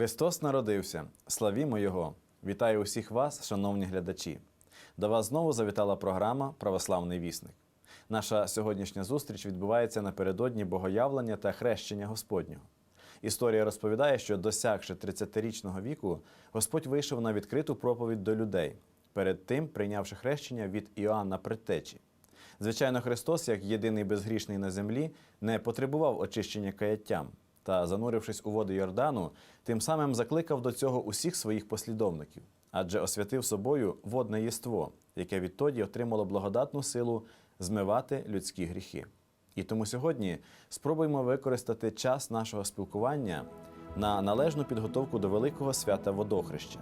Христос народився. Славімо Його! Вітаю усіх вас, шановні глядачі. До вас знову завітала програма Православний вісник. Наша сьогоднішня зустріч відбувається напередодні богоявлення та хрещення Господнього. Історія розповідає, що досягши 30-річного віку, Господь вийшов на відкриту проповідь до людей, перед тим прийнявши хрещення від Іоанна Предтечі. Звичайно, Христос, як єдиний безгрішний на землі, не потребував очищення каяттям та, занурившись у води Йордану, тим самим закликав до цього усіх своїх послідовників, адже освятив собою водне єство, яке відтоді отримало благодатну силу змивати людські гріхи. І тому сьогодні спробуємо використати час нашого спілкування на належну підготовку до великого свята водохреща.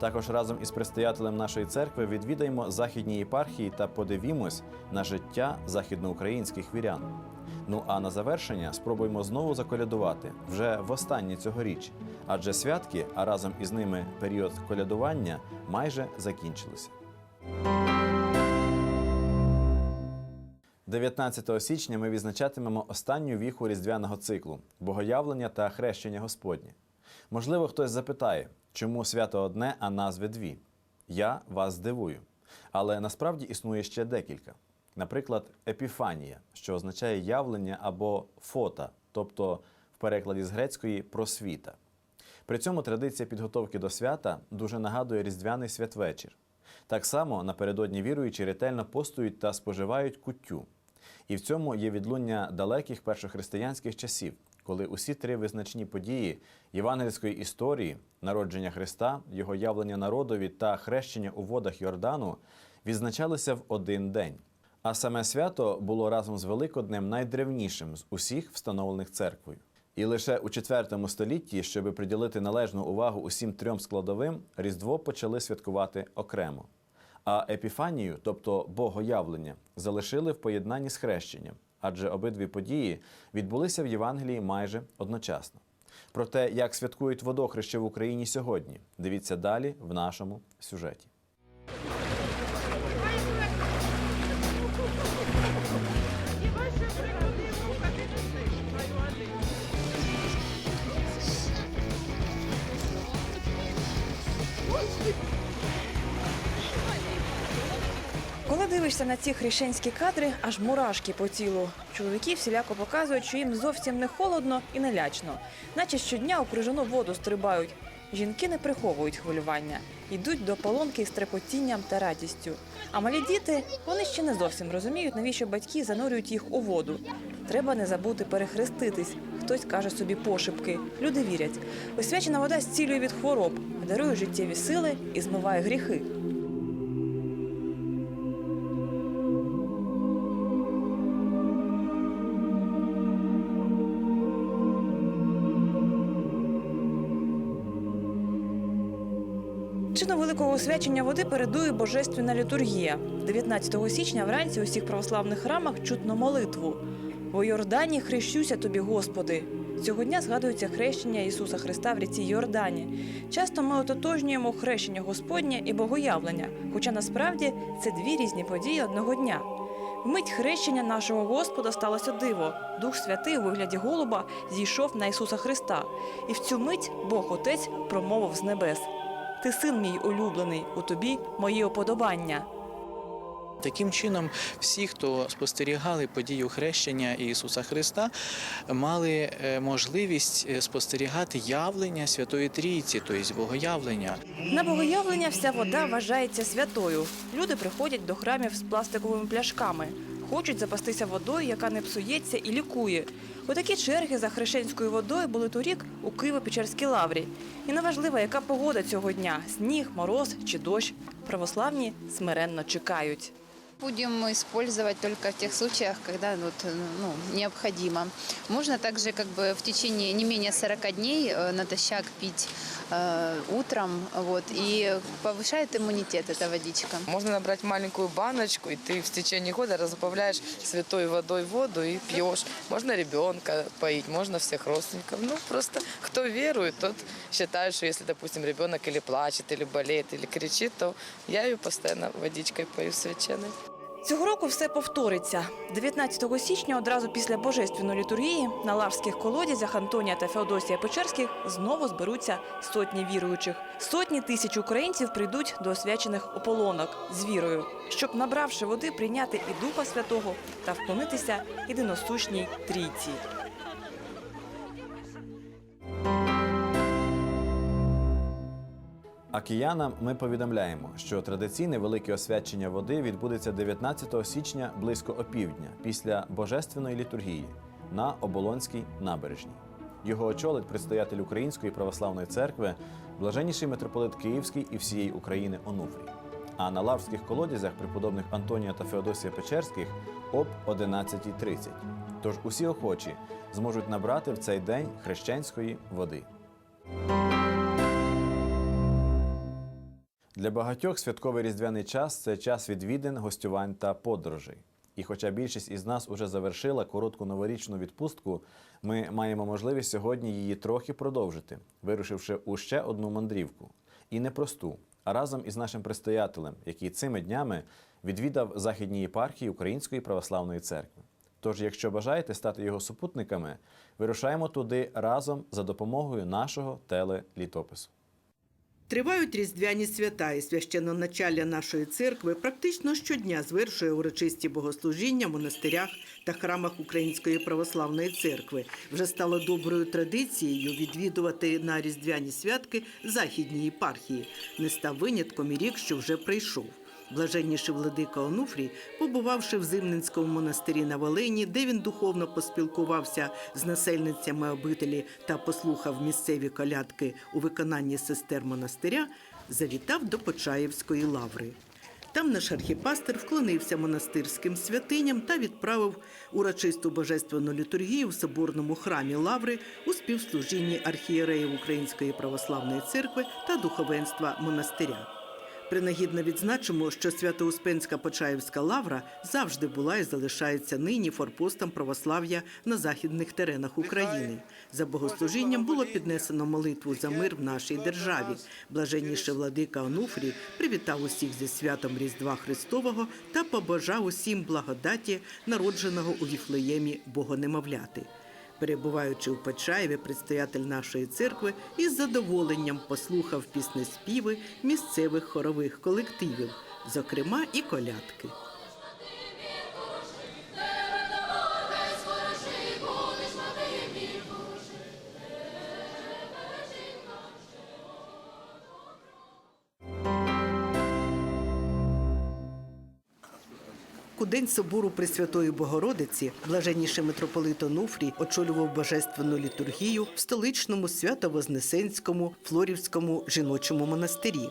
Також разом із предстоятелем нашої церкви відвідаємо західні єпархії та подивімось на життя західноукраїнських вірян. Ну а на завершення спробуємо знову заколядувати вже востаннє цьогоріч, адже святки, а разом із ними період колядування майже закінчилися. 19 січня ми відзначатимемо останню віху різдвяного циклу богоявлення та хрещення Господнє. Можливо, хтось запитає, чому свято одне, а назви дві. Я вас здивую. Але насправді існує ще декілька. Наприклад, епіфанія, що означає явлення або фота, тобто в перекладі з грецької просвіта. При цьому традиція підготовки до свята дуже нагадує різдвяний святвечір. Так само напередодні віруючі ретельно постують та споживають куттю. І в цьому є відлуння далеких першохристиянських часів, коли усі три визначні події євангельської історії, народження Христа, його явлення народові та хрещення у водах Йордану відзначалися в один день. А саме свято було разом з Великоднем найдревнішим з усіх встановлених церквою. І лише у IV столітті, щоб приділити належну увагу усім трьом складовим, Різдво почали святкувати окремо. А епіфанію, тобто богоявлення, залишили в поєднанні з хрещенням, адже обидві події відбулися в Євангелії майже одночасно. Про те, як святкують водохреще в Україні сьогодні, дивіться далі в нашому сюжеті. Дивишся на ці хрещенські кадри, аж мурашки по тілу. Чоловіки всіляко показують, що їм зовсім не холодно і не лячно, наче щодня у крижану воду стрибають. Жінки не приховують хвилювання, йдуть до полонки з трепотінням та радістю. А малі діти вони ще не зовсім розуміють, навіщо батьки занурюють їх у воду. Треба не забути перехреститись. Хтось каже собі пошепки. Люди вірять. Освячена вода зцілює від хвороб, дарує життєві сили і змиває гріхи. Великого освячення води передує божественна літургія. 19 січня вранці у всіх православних храмах чутно молитву. Во Йордані хрещуся тобі, Господи. Цього дня згадується хрещення Ісуса Христа в ріці Йордані. Часто ми ототожнюємо хрещення Господнє і богоявлення, хоча насправді це дві різні події одного дня. Вмить хрещення нашого Господа сталося диво. Дух Святий у вигляді голуба зійшов на Ісуса Христа. І в цю мить Бог Отець промовив з небес. Ти син мій улюблений, у тобі мої оподобання. Таким чином, всі, хто спостерігали подію хрещення Ісуса Христа, мали е, можливість е, спостерігати явлення Святої Трійці, тобто богоявлення. На богоявлення вся вода вважається святою. Люди приходять до храмів з пластиковими пляшками. Хочуть запастися водою, яка не псується і лікує. Отакі черги за хрещенською водою були торік у Києво-Печерській лаврі. І неважливо, яка погода цього дня сніг, мороз чи дощ. Православні смиренно чекають. Будем использовать только в тех случаях, когда вот, ну, необходимо. Можно также как бы в течение не менее 40 дней э, натощак пить э, утром, вот, и повышает иммунитет эта водичка. Можно набрать маленькую баночку, и ты в течение года разбавляешь святой водой воду и пьешь. Можно ребенка поить, можно всех родственников. Ну, просто кто верует, тот считает, что если, допустим, ребенок или плачет, или болеет, или кричит, то я ее постоянно водичкой пою священной. Цього року все повториться. 19 січня, одразу після божественної літургії, на лавських колодязях Антонія та Феодосія Печерських знову зберуться сотні віруючих. Сотні тисяч українців прийдуть до освячених ополонок з вірою, щоб, набравши води, прийняти і Духа Святого та вклонитися єдиносущній трійці. А киянам ми повідомляємо, що традиційне велике освячення води відбудеться 19 січня близько опівдня після божественної літургії на Оболонській набережній. Його очолить предстоятель Української православної церкви, блаженніший митрополит Київський і всієї України Онуфрій. А на лаврських колодязях преподобних Антонія та Феодосія Печерських об 11.30. Тож усі охочі зможуть набрати в цей день хрещенської води. Для багатьох святковий різдвяний час це час відвідин, гостювань та подорожей. І хоча більшість із нас уже завершила коротку новорічну відпустку, ми маємо можливість сьогодні її трохи продовжити, вирушивши у ще одну мандрівку. І не просту, а разом із нашим предстоятелем, який цими днями відвідав західні єпархії Української православної церкви. Тож, якщо бажаєте стати його супутниками, вирушаємо туди разом за допомогою нашого телелітопису. Тривають різдвяні свята, і священноначалля нашої церкви практично щодня звершує урочисті богослужіння в монастирях та храмах Української православної церкви. Вже стало доброю традицією відвідувати на різдвяні святки західні єпархії. Не став винятком і рік, що вже прийшов. Блаженніший владика Онуфрій, побувавши в Зимненському монастирі на Волині, де він духовно поспілкувався з насельницями обителі та послухав місцеві колядки у виконанні сестер монастиря, завітав до Почаївської лаври. Там наш архіпастер вклонився монастирським святиням та відправив урочисту божественну літургію в соборному храмі Лаври у співслужінні архієреїв Української православної церкви та духовенства монастиря. Принагідно відзначимо, що Свято-Успенська Почаївська лавра завжди була і залишається нині форпостом православ'я на західних теренах України. За богослужінням було піднесено молитву за мир в нашій державі. Блаженніше владика Онуфрій привітав усіх зі святом Різдва Христового та побажав усім благодаті, народженого у Віфлеємі Богонемовляти. Перебуваючи у Почаєві, предстоятель нашої церкви із задоволенням послухав піснеспіви місцевих хорових колективів, зокрема і колядки. День собору Пресвятої Богородиці блаженніший митрополит Онуфрій очолював божественну літургію в столичному Свято-Вознесенському Флорівському жіночому монастирі.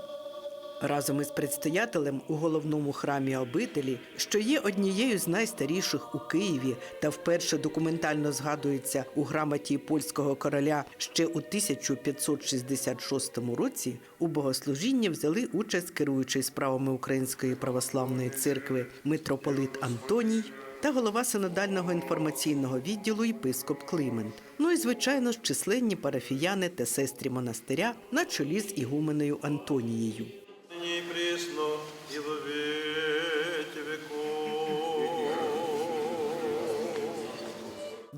Разом із предстоятелем у головному храмі обителі, що є однією з найстаріших у Києві та вперше документально згадується у грамоті польського короля ще у 1566 році, у богослужінні взяли участь керуючий справами Української православної церкви митрополит Антоній та голова синодального інформаційного відділу єпископ Климент. Ну і звичайно ж численні парафіяни та сестрі монастиря на чолі з ігуменою Антонією.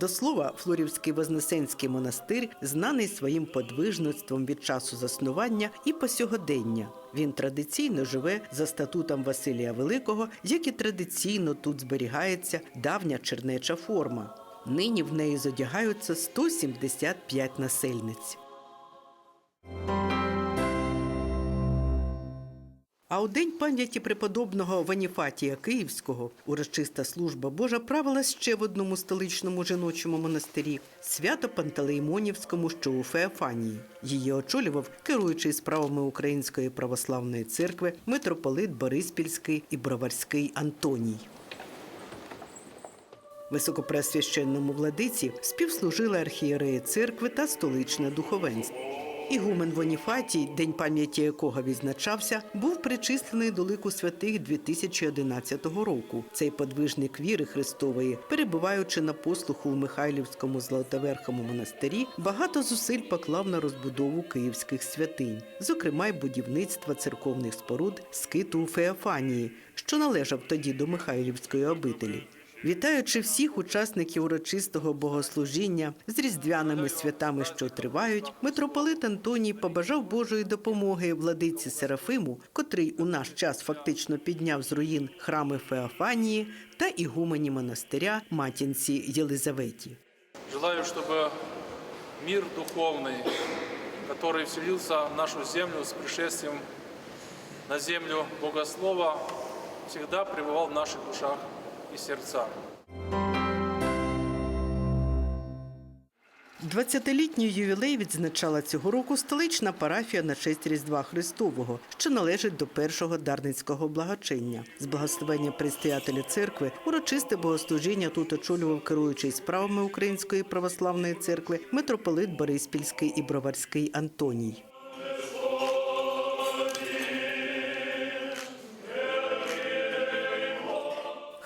До слова, Флорівський Вознесенський монастир знаний своїм подвижництвом від часу заснування і по сьогодення. Він традиційно живе за статутом Василія Великого, як і традиційно тут зберігається давня чернеча форма. Нині в неї зодягаються 175 насельниць. А у день пам'яті преподобного Ваніфатія Київського урочиста служба Божа правилась ще в одному столичному жіночому монастирі свято Пантелеймонівському, що у Феофанії. Її очолював керуючий справами Української православної церкви митрополит Бориспільський і Броварський Антоній. Високопресвященному владиці співслужили архієреї церкви та столичне духовенство. Ігумен Воніфатій, день пам'яті якого відзначався, був причислений до лику святих 2011 року. Цей подвижник віри Христової, перебуваючи на послуху в Михайлівському Златоверхому монастирі, багато зусиль поклав на розбудову київських святинь, зокрема й будівництва церковних споруд скиту у Феофанії, що належав тоді до Михайлівської обителі. Вітаючи всіх учасників урочистого богослужіння з різдвяними святами, що тривають, митрополит Антоній побажав Божої допомоги владиці Серафиму, котрий у наш час фактично підняв з руїн храми Феофанії та ігумені монастиря матінці Єлизаветі. Желаю, чтобы мир духовный, который вселился в нашу землю с пришествием на землю Богослова, всегда пребывал в наших душах и сердцах. 20-літній ювілей відзначала цього року столична парафія на честь Різдва Христового, що належить до першого дарницького благочиння. З благословення предстоятеля церкви урочисте богослужіння тут очолював керуючий справами Української православної церкви митрополит Бориспільський і Броварський Антоній.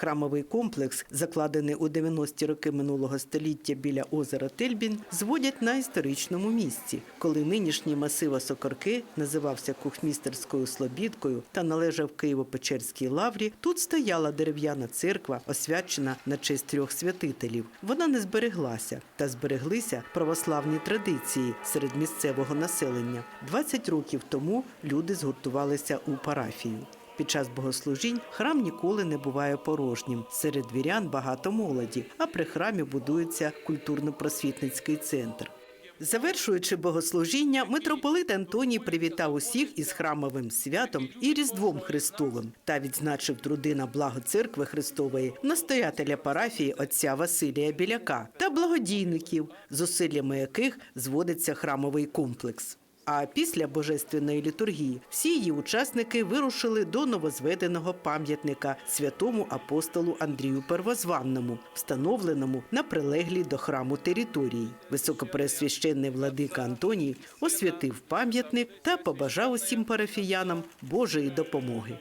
Храмовий комплекс, закладений у 90-ті роки минулого століття біля озера Тельбін, зводять на історичному місці, коли нинішній масив Осокорки називався Кухмістерською Слобідкою та належав Києво-Печерській лаврі. Тут стояла дерев'яна церква, освячена на честь трьох святителів. Вона не збереглася, та збереглися православні традиції серед місцевого населення. 20 років тому люди згуртувалися у парафію. Під час богослужінь храм ніколи не буває порожнім. Серед вірян багато молоді, а при храмі будується культурно-просвітницький центр. Завершуючи богослужіння, митрополит Антоній привітав усіх із храмовим святом і Різдвом Христовим та відзначив труди на благо церкви Христової, настоятеля парафії отця Василія Біляка та благодійників, зусиллями яких зводиться храмовий комплекс. А після божественної літургії всі її учасники вирушили до новозведеного пам'ятника святому апостолу Андрію Первозванному, встановленому на прилеглій до храму території. Високопресвященний владика Антоній освятив пам'ятник та побажав усім парафіянам Божої допомоги.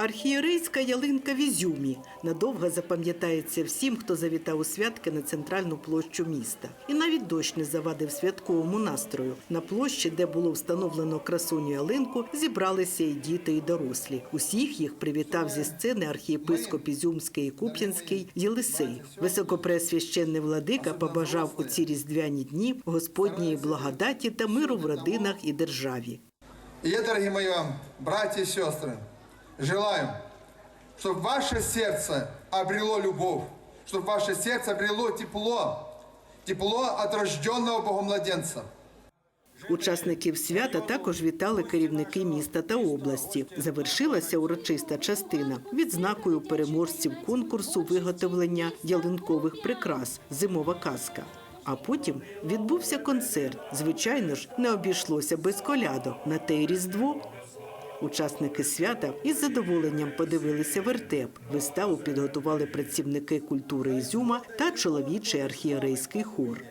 Архієрейська ялинка в Ізюмі надовго запам'ятається всім, хто завітав у святки на центральну площу міста. І навіть дощ не завадив святковому настрою. На площі, де було встановлено красуню ялинку, зібралися і діти, і дорослі. Усіх їх привітав зі сцени архієпископ Ізюмський і Куп'янський Єлисей. Високопресвященний владика побажав у ці різдвяні дні Господньої благодаті та миру в родинах і державі. И я, дорогие мои вам, братья и сестры, желаю, чтобы ваше сердце обрело любовь, чтобы ваше сердце обрело тепло, тепло от рожденного Богомладенца. Учасників свята також вітали керівники міста та області. Завершилася урочиста частина відзнакою переможців конкурсу виготовлення ялинкових прикрас Зимова казка. А потім відбувся концерт. Звичайно ж, не обійшлося без колядок на те й різдво. Учасники свята із задоволенням подивилися вертеп. Виставу підготували працівники культури Ізюма та чоловічий архієрейський хор.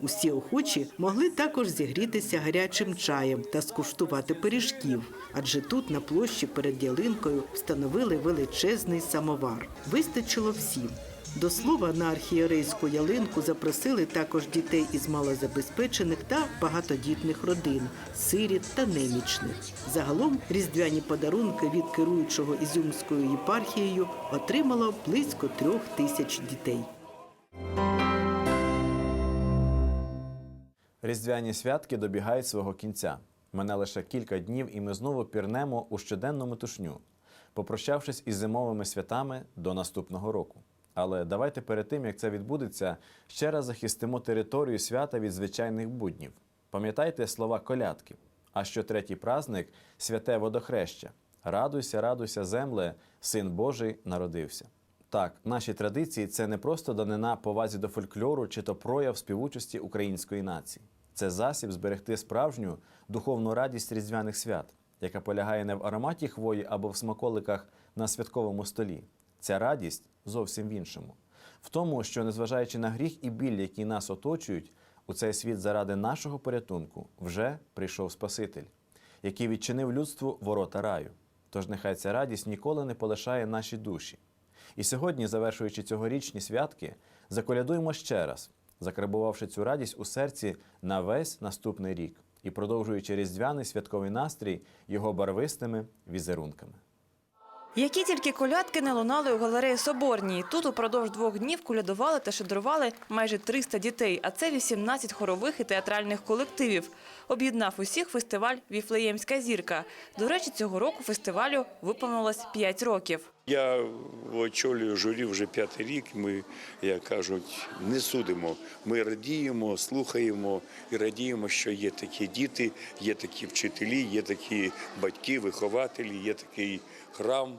Усі охочі могли також зігрітися гарячим чаєм та скуштувати пиріжків, адже тут на площі перед ялинкою встановили величезний самовар. Вистачило всім. До слова, на архієрейську ялинку запросили також дітей із малозабезпечених та багатодітних родин, сиріт та немічних. Загалом різдвяні подарунки від керуючого Ізюмською єпархією отримало близько трьох тисяч дітей. Різдвяні святки добігають свого кінця. Мене лише кілька днів, і ми знову пірнемо у щоденну метушню, попрощавшись із зимовими святами до наступного року. Але давайте перед тим, як це відбудеться, ще раз захистимо територію свята від звичайних буднів. Пам'ятайте слова колядки. А що третій праздник святе водохреща. Радуйся, радуйся, земле, син Божий народився. Так, наші традиції це не просто данина повазі до фольклору чи то прояв співучості української нації. Це засіб зберегти справжню духовну радість різдвяних свят, яка полягає не в ароматі хвої або в смаколиках на святковому столі. Ця радість зовсім в іншому. В тому, що, незважаючи на гріх і біль, які нас оточують, у цей світ заради нашого порятунку вже прийшов Спаситель, який відчинив людству ворота раю. Тож нехай ця радість ніколи не полишає наші душі. І сьогодні, завершуючи цьогорічні святки, заколядуємо ще раз, закарбувавши цю радість у серці на весь наступний рік і продовжуючи різдвяний святковий настрій його барвистими візерунками. Які тільки колядки не лунали у галереї Соборній. Тут упродовж двох днів колядували та шедрували майже 300 дітей, а це 18 хорових і театральних колективів. Об'єднав усіх фестиваль Віфлеємська зірка. До речі, цього року фестивалю виповнилось 5 років. Я очолюю журі вже п'ятий рік. Ми, як кажуть, не судимо. Ми радіємо, слухаємо і радіємо, що є такі діти, є такі вчителі, є такі батьки, вихователі, є такий храм.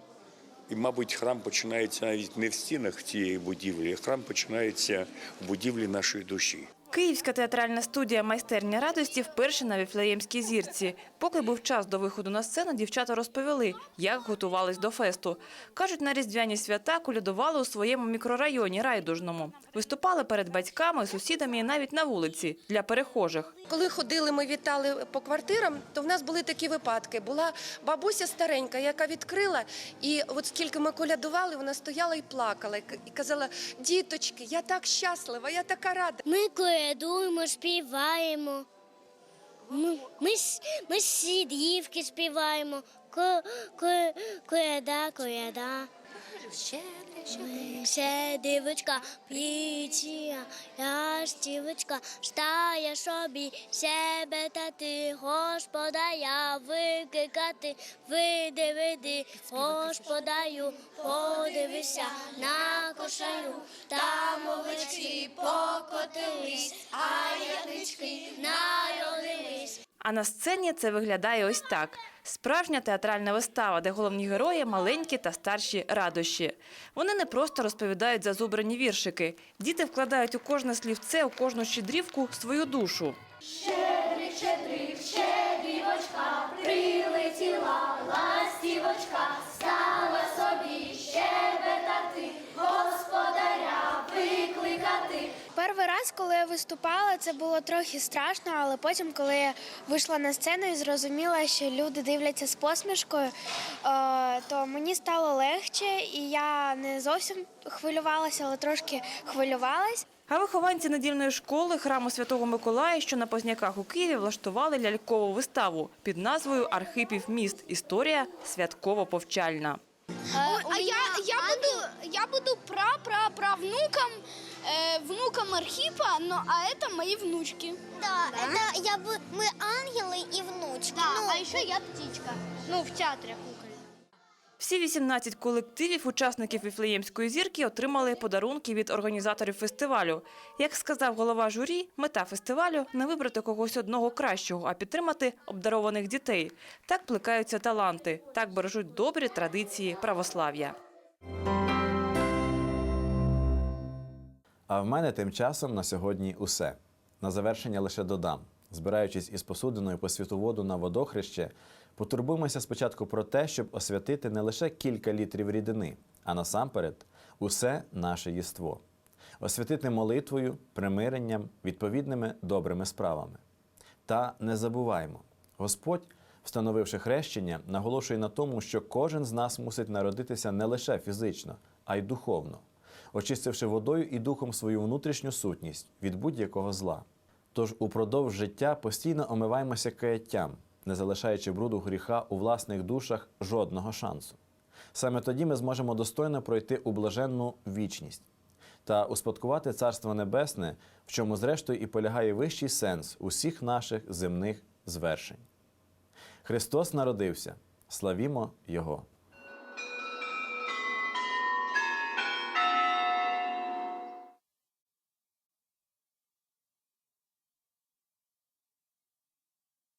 І, мабуть, храм починається навіть не в стінах цієї будівлі, храм починається в будівлі нашої душі. Київська театральна студія «Майстерня радості» вперше на Віфлеємській зірці. Поки був час до виходу на сцену, дівчата розповіли, як готувались до фесту. Кажуть, на різдвяні свята колядували у своєму мікрорайоні Райдужному. Виступали перед батьками, сусідами і навіть на вулиці для перехожих. Коли ходили, ми вітали по квартирам, то в нас були такі випадки. Була бабуся старенька, яка відкрила, і от скільки ми колядували, вона стояла і плакала, і і казала: діточки, я так щаслива, я така рада. Ми колядуємо, співаємо. Ми, ми, співаємо. Ко, ко, коляда, коляда. Ще дівочка плічія, я ж дівочка, стає собі себе та ти, Господа я викликати, види, види, Господаю, подивися на кошарю, там овечки покотились, а ягнички найолились. А на сцені це виглядає ось так: справжня театральна вистава, де головні герої маленькі та старші радощі. Вони не просто розповідають зазубрані віршики. Діти вкладають у кожне слівце, у кожну щедрівку свою душу. Щедрик, щедрик, щедрівочка, Раз, коли я виступала, це було трохи страшно, але потім, коли я вийшла на сцену і зрозуміла, що люди дивляться з посмішкою, е, то мені стало легше, і я не зовсім хвилювалася, але трошки хвилювалась. А вихованці недільної школи храму Святого Миколая, що на Позняках у Києві, влаштували лялькову виставу під назвою Архипів міст. Історія святково-повчальна. а я, я буду, я буду пра-пра-правнуком, э, внуком Архипа, но, а это мои внучки. Да, это я бу- мы ангелы и внучки. Да, а еще я птичка. Ну, в театре кукольном. Всі 18 колективів, учасників Віфлеємської зірки, отримали подарунки від організаторів фестивалю. Як сказав голова журі, мета фестивалю не вибрати когось одного кращого, а підтримати обдарованих дітей. Так плекаються таланти, так бережуть добрі традиції православ'я. А в мене тим часом на сьогодні усе. На завершення лише додам. Збираючись із посудиною по святу воду на водохреще, потурбуємося спочатку про те, щоб освятити не лише кілька літрів рідини, а насамперед усе наше єство. Освятити молитвою, примиренням, відповідними добрими справами. Та не забуваймо, Господь, встановивши хрещення, наголошує на тому, що кожен з нас мусить народитися не лише фізично, а й духовно, очистивши водою і духом свою внутрішню сутність від будь-якого зла. Тож упродовж життя постійно омиваємося каяттям, не залишаючи бруду гріха у власних душах жодного шансу. Саме тоді ми зможемо достойно пройти у блаженну вічність та успадкувати Царство Небесне, в чому, зрештою, і полягає вищий сенс усіх наших земних звершень. Христос народився, славімо Його!